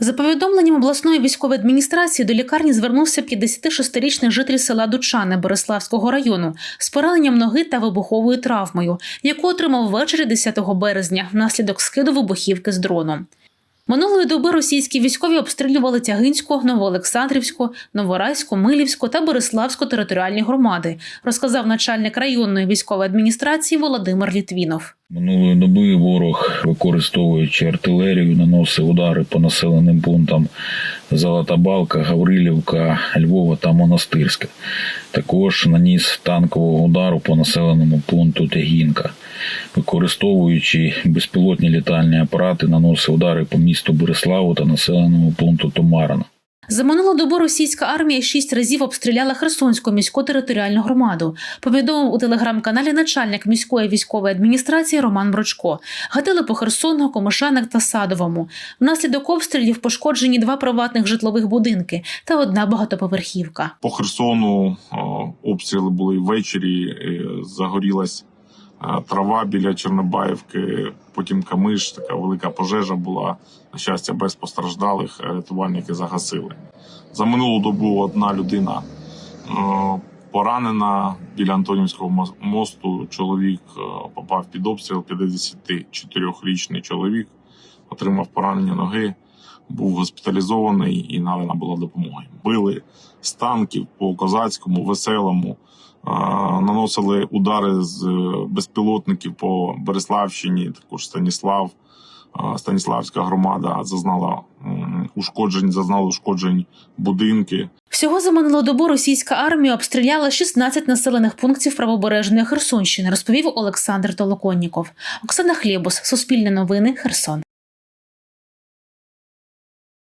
За повідомленням обласної військової адміністрації до лікарні звернувся 56-річний житель села Дучани Бориславського району з пораненням ноги та вибуховою травмою, яку отримав ввечері 10 березня внаслідок скиду вибухівки з дрону. Минулої доби російські військові обстрілювали Тягинську, Новоолександрівську, Новорайську, Милівську та Бориславську територіальні громади, розказав начальник районної військової адміністрації Володимир Літвінов. Минулої доби ворог, використовуючи артилерію, наносив удари по населеним пунктам Золота Балка, Гаврилівка, Львова та Монастирська. Також наніс танкового удару по населеному пункту Тягінка. Використовуючи безпілотні літальні апарати, наносив удари по місту Береславу та населеному пункту Томарина. За минулу добу російська армія шість разів обстріляла Херсонську міську територіальну громаду. Повідомив у телеграм-каналі начальник міської військової адміністрації Роман Брочко. Гатили по Херсону, Комишанах та Садовому. Внаслідок обстрілів пошкоджені два приватних житлових будинки та одна багатоповерхівка. По Херсону е, обстріли були ввечері. е, Загорілась трава біля Чорнобаївки, потім камиш, така велика пожежа була. На щастя, без постраждалих е, рятувальники загасили. За минулу добу одна людина е, поранена біля Антонівського мосту. Чоловік е, попав під обстріл. 54-річний чоловік отримав поранення ноги був госпіталізований і надана була допомога. Били з танків по козацькому, веселому, е, наносили удари з е, безпілотників по Береславщині, також Станіслав. е, Станіславська громада зазнала ушкоджень, зазнала ушкоджень будинки. Всього за минулу добу російська армія обстріляла 16 населених пунктів правобережної Херсонщини, розповів Олександр Толоконніков. Оксана Хлєбус, Суспільне новини, Херсон.